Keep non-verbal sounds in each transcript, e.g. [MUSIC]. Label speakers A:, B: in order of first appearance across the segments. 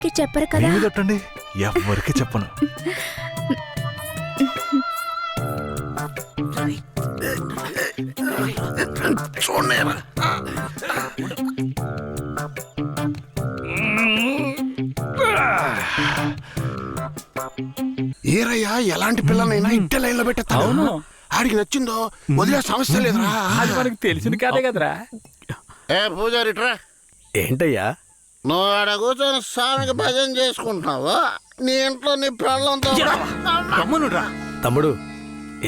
A: చెప్పరు కదా?
B: పెట్టండి ఎవరికి చెప్పను.
C: చూడలేరా ఏరయ్యా ఎలాంటి పిల్లనైనా ఇంటి లైన్లో పెట్టేస్తాను
D: అవును.
C: ఆడికి నచ్చిందో వదిలే సమస్య లేదురా.
D: అది మనకి తెలిసిన కదే కదరా.
C: ఏ పూజారిట్రా
E: ఏంటయ్యా?
C: నువ్వు ఆడ కూర్చొని స్వామికి భజన చేసుకుంటున్నావు? నీ ఇంట్లో నీ
E: తమ్మునురా తమ్ముడు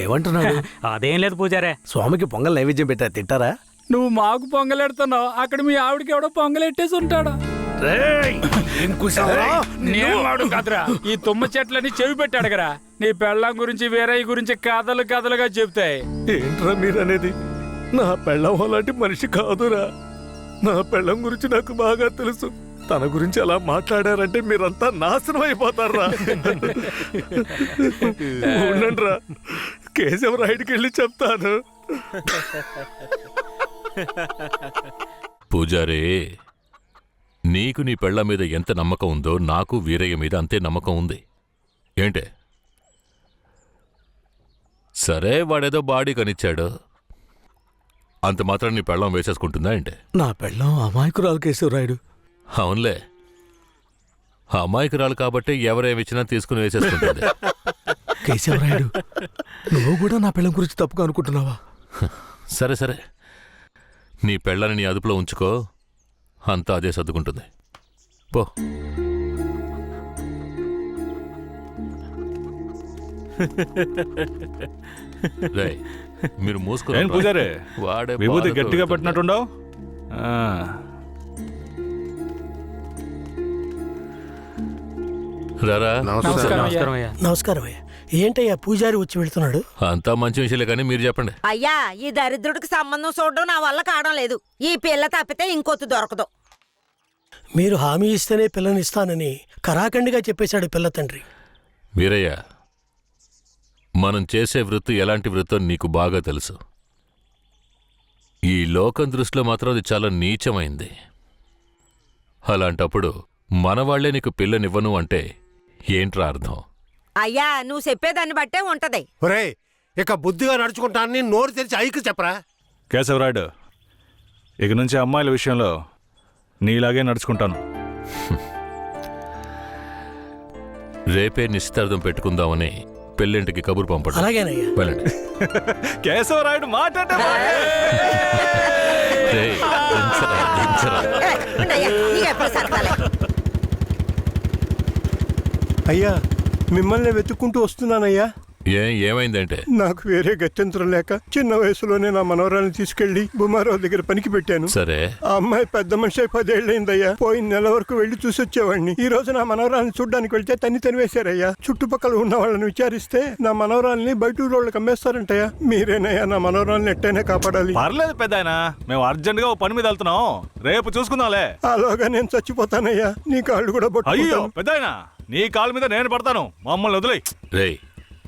E: ఏమంటున్నాడు?
D: అదేం లేదు పూజారే.
E: స్వామికి పొంగల్ నైవేద్యం పెట్టా తింటారా?
D: నువ్వు మాకు పొంగలెడుతున్నావు అక్కడ మీ ఆవిడకి ఎవడో పొంగలెట్టేసి ఉంటాడు? నేను వాడు కదరా. ఈ తుమ్మ చెట్లని చెవి పెట్టాడు కదా నీ పెళ్ళం గురించి వేరే గురించి కథలు కథలుగా చెప్తాయి
E: ఏంట్రా మీరనేది? నా పెళ్ళం అలాంటి మనిషి కాదురా. నా పెళ్ళం గురించి నాకు బాగా తెలుసు. తన గురించి అలా మాట్లాడారంటే మీరంతా నాశనం అయిపోతారా ఉండండిరా. కేశవ రైడ్కి వెళ్ళి చెప్తాను.
F: పూజారే నీకు నీ పెళ్ళ మీద ఎంత నమ్మకం ఉందో నాకు వీరయ్య మీద అంతే నమ్మకం ఉంది. ఏంటే? సరే వాడేదో బాడీ కనిచ్చాడు. అంత మాత్రం నీ పెళ్ళం వేసేసుకుంటుందా ఏంటే?
E: నా పెళ్ళం అమాయకురాలు కేశవరాయుడు.
F: అవునులే. అమాయకురాలు కాబట్టి ఎవరేమిచ్చినా తీసుకుని వేసేసుకుంటుంది. [LAUGHS]
E: కేశవరాయుడు నువ్వు కూడా నా పెళ్ళం గురించి తప్పుగా అనుకుంటున్నావా? [LAUGHS]
F: సరే సరే. నీ పెళ్ళని నీ అదుపులో ఉంచుకో. అంతా అదే సర్దుకుంటుంది. పో. [LAUGHS] రేయ్, మీరు మూసుకుని
B: ఏం పూజారే?
F: వాడే
B: విభూతి గట్టిగా
F: వెళ్తుంటే.
B: పెట్టినట్టుండవు?
F: రారా?
D: నమస్కారం అయ్యా.
G: నమస్కారం అయ్యా. ఏంటయ్యా పూజారి వచ్చి వెళ్తున్నాడు?
F: అంతా మంచి విషయాలే కానీ మీరు చెప్పండి.
H: అయ్యా ఈ దరిద్రుడికి సంబంధం చూడడం నా వల్ల కావడం లేదు. ఈ పిల్ల తప్పితే ఇంకొత్తు దొరకదు.
G: మీరు హామీ ఇస్తేనే పిల్లని ఇస్తానని కరాఖండిగా చెప్పేశాడు పిల్ల తండ్రి.
F: వీరయ్య మనం చేసే వృత్తి ఎలాంటి వృత్తో నీకు బాగా తెలుసు? ఈ లోకం దృష్టిలో మాత్రం అది చాలా నీచమైంది. అలాంటప్పుడు మనవాళ్ళే నీకు పిల్లనివ్వను అంటే ఏంట్రా అర్థం?
H: అయ్యా నువ్వు చెప్పేదాన్ని బట్టే ఉంటది.
C: ఒరే ఇక బుద్ధిగా నడుచుకుంటానని నోరు తెరిచి ఐకి చెప్పరా?
B: కేశవరాయుడు ఇక నుంచి అమ్మాయిల విషయంలో నీలాగే నడుచుకుంటాను.
F: రేపే నిశ్చితార్థం పెట్టుకుందామని పెళ్ళింటికి కబురు పంపడం.
G: అలాగేనయ్యా.
F: వెళ్ళండి. [LAUGHS]
B: కేశవరాయుడు మాట్లాడే
F: రేయ్, దించరా, దించరా.
H: ఏ, ఉండయ్యా, నీకెప్పుడు సరదాలే
I: అయ్యా మిమ్మల్ని వెతుక్కుంటూ వస్తున్నానయ్యా.
F: ఏం ఏమైందంటే?
I: నాకు వేరే గత్యంతరం లేక చిన్న వయసులోనే నా మనవరాలను తీసుకెళ్ళి బుమారావు దగ్గర పనికి పెట్టాను.
F: సరే.
I: ఆ అమ్మాయి పెద్ద మనిషి అయి పదేళ్ళైందయ్యా పోయిన నెల వరకు వెళ్ళి చూసి వచ్చేవాడిని ఈ రోజు నా మనవరాలను చూడ్డానికి వెళ్తే తన్ని తనివేశారయ్యా చుట్టుపక్కల ఉన్న వాళ్ళని విచారిస్తే నా మనవరాల్ని బయట ఊరోళ్ళకి అమ్మేస్తారంటయ్యా. మీరేనయ్యా నా మనవరాల్ని ఎట్టైనా కాపాడాలి.
B: పర్లేదు పెద్ద మేము అర్జెంట్గా ఓ పని మీద వెళ్తున్నాం. రేపు చూసుకుందాంలే.
I: అలాగా నేను చచ్చిపోతానయ్యా. నీ కాళ్ళు కూడా
B: అయ్యో
I: పట్టుకుంటాను.
B: పెద్ద నీ కాలు మీద నేను పడతాను. మమ్మల్ని వదిలేయ్.
F: రేయ్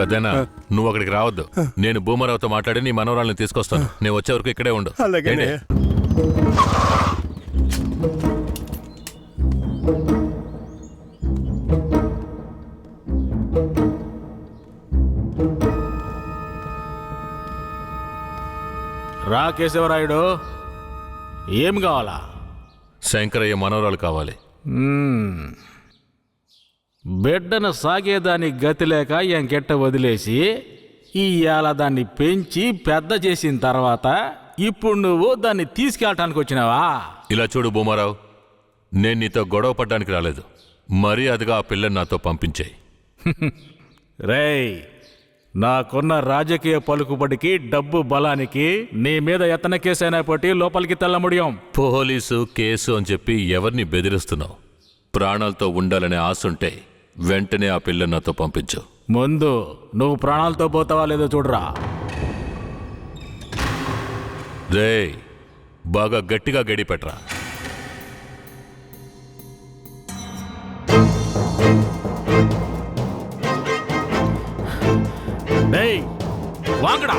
F: పెద్దనా నువ్వు అక్కడికి రావద్దు. నేను భూమరావుతో మాట్లాడి నీ మనవరాల్ని తీసుకొస్తాను. నేను వచ్చే వరకు ఇక్కడే ఉండు?
I: అలాగేనయ్యా
D: రా కేశవరాయుడు. ఏం కావాలా?
F: శంకరయ్య మనవరాలు కావాలి.
D: బిడ్డను సాగేదానికి గతి లేక ఎంకెట్ట వదిలేసి ఇవాళ దాన్ని పెంచి పెద్ద చేసిన తర్వాత ఇప్పుడు నువ్వు దాన్ని తీసుకెళ్ళటానికి వచ్చినావా?
F: ఇలా చూడు భూమారావు నేను నీతో గొడవ పడ్డానికి రాలేదు. మర్యాదగా ఆ పిల్లని నాతో పంపించేయి. [LAUGHS]
D: రేయ్ నాకున్న రాజకీయ పలుకుబడికి డబ్బు బలానికి నీ మీద ఎత్తన కేసైనా పట్టి లోపలికి తెల్ల ముడియం.
F: పోలీసు కేసు అని చెప్పి ఎవరిని బెదిరిస్తున్నావు? ప్రాణాలతో ఉండాలనే ఆశుంటే వెంటనే ఆ పిల్ల నాతో పంపించు.
D: ముందు నువ్వు ప్రాణాలతో పోతావా లేదో చూడరా.
F: రేయ్ బాగా గట్టిగా గడిపెట్రా
D: వాంగడా.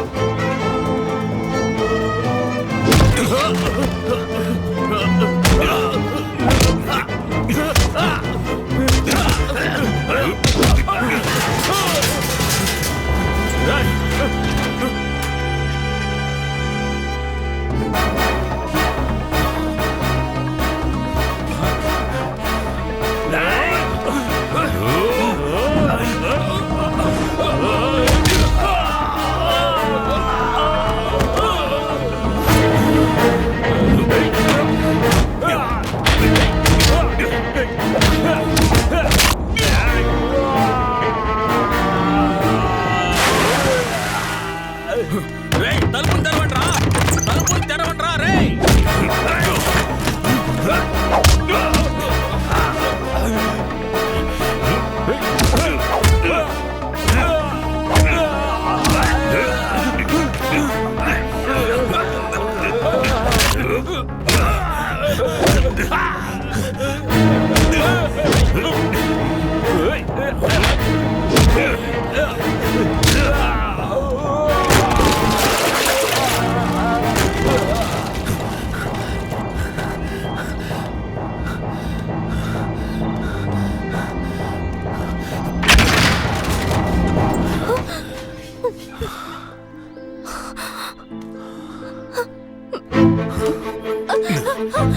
D: రేయ్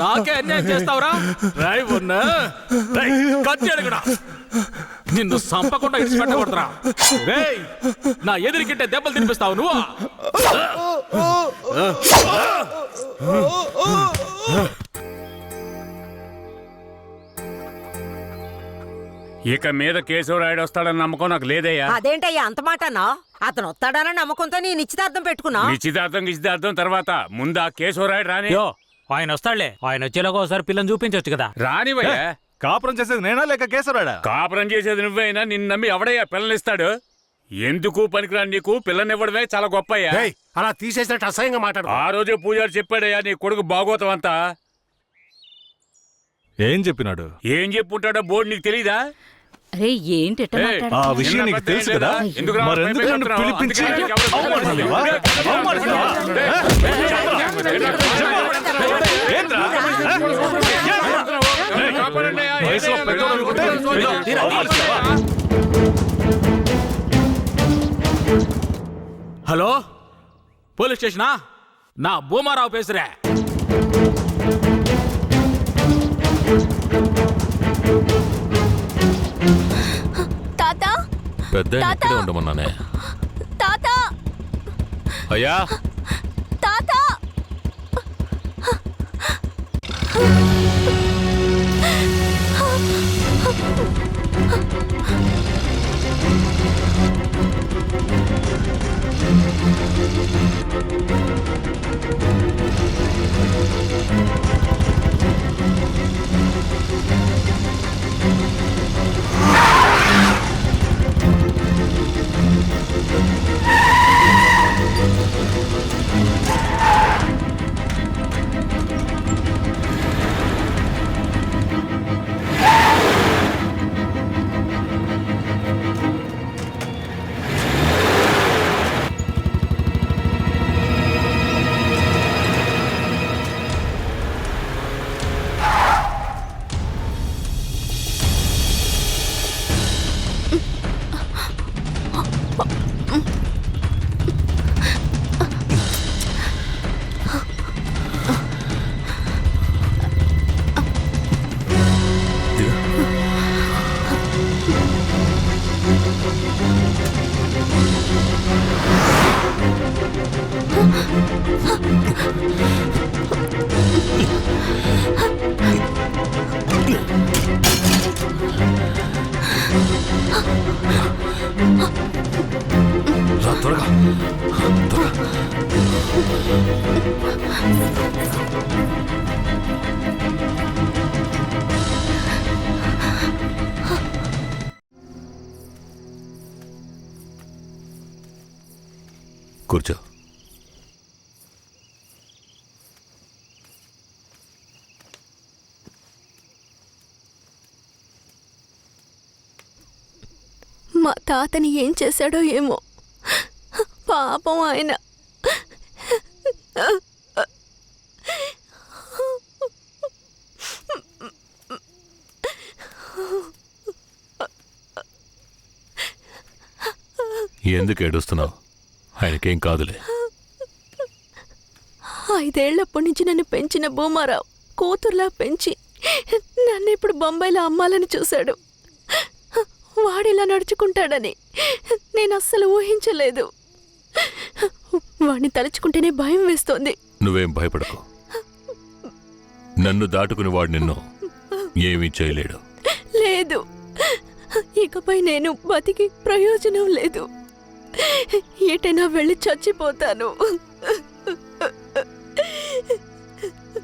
D: నాకే అన్యాయం చేస్తావురా? రేయ్ అడుగుడా నిన్ను సంపకుండా ఇడిచి పెట్టకూడదురా. రేయ్ నా ఎదురుకిట్టే దెబ్బలు తినిపిస్తావు నువ్వు.
A: ఇక మీద కేశవరాయుడు వస్తాడని నమ్మకం నాకు లేదయ్యా.
H: అదేంటయ్యా అంత మాటనా అతను వస్తాడన్న నమ్మకంతో నీ నిశ్చితార్థం పెట్టుకున్నా?
A: నిశ్చితార్థం నిశ్చితార్థం తర్వాత ముందు ఆ కేశవరాయుడు రాని?
J: యో ఆయన వస్తాడులే ఆయన వచ్చేలాగా ఒకసారి పిల్లని చూపించవచ్చు కదా
A: రానివయ్యా
B: కాపురం చేసేది నేనా లేక కేసరాడా
A: కాపురం చేసేది నువ్వైనా నిన్ను నమ్మి ఎవడయ్యా పిల్లనిస్తాడు ఎందుకు పనికిరాని నీకు పిల్లనివ్వడమే చాలా గొప్పయ్యా
I: అలా తీసేసినట్టు అసహ్యంగా మాట్లాడు
A: ఆ రోజే పూజారి చెప్పాడయ్యా నీ కొడుకు బాగోతం అంతా
B: ఏం చెప్పినాడు
A: ఏం చెప్పుంటాడో బోర్డు నీకు తెలీదా
K: అరే
A: ఏయ్,
B: ఆ విషయం నీకు తెలుసు కదా?
A: ఎందుకు రా?
D: హలో పోలీస్ స్టేషనా నా భూమారావు పేసురే
K: తాత
F: పెద్ద ఇక్కడే ఉండమన్నానే
K: తాత
F: అయ్యా
K: 啊！కూర్చో. మా తాతని ఏం చేశాడో ఏమో. పాపం ఆయన.
F: ఎందుకు ఏడుస్తున్నావు? ఆయనకేం కాదులే.
K: ఐదేళ్ళప్పటి నుంచి నన్ను పెంచిన భూమారావు కూతుర్లా పెంచి నన్ను ఇప్పుడు బొంబాయిలో అమ్మాలని చూశాడు. వాడిలా నడుచుకుంటాడని నేను అస్సలు ఊహించలేదు. వాడిని తలుచుకుంటేనే భయం వేస్తోంది.
F: నువ్వేం భయపడకు. నన్ను దాటుకుని వాడు నిన్ను ఏమీ చేయలేడు.
K: లేదు. ఇకపై నేను బతికి ప్రయోజనం లేదు. ఎటైనా వెళ్ళి చచ్చిపోతాను.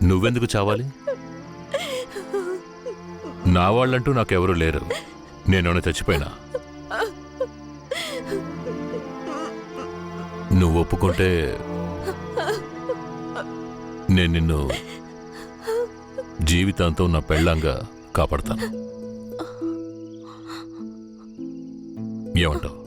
F: నువ్వెందుకు చావాలి? నా వాళ్ళంటూ నాకెవరూ లేరు. నేను చచ్చిపోయినా? నువ్వు ఒప్పుకుంటే నేను నిన్ను జీవితాంతం నా పెళ్ళంగా కాపాడతాను. ఏమంటావు?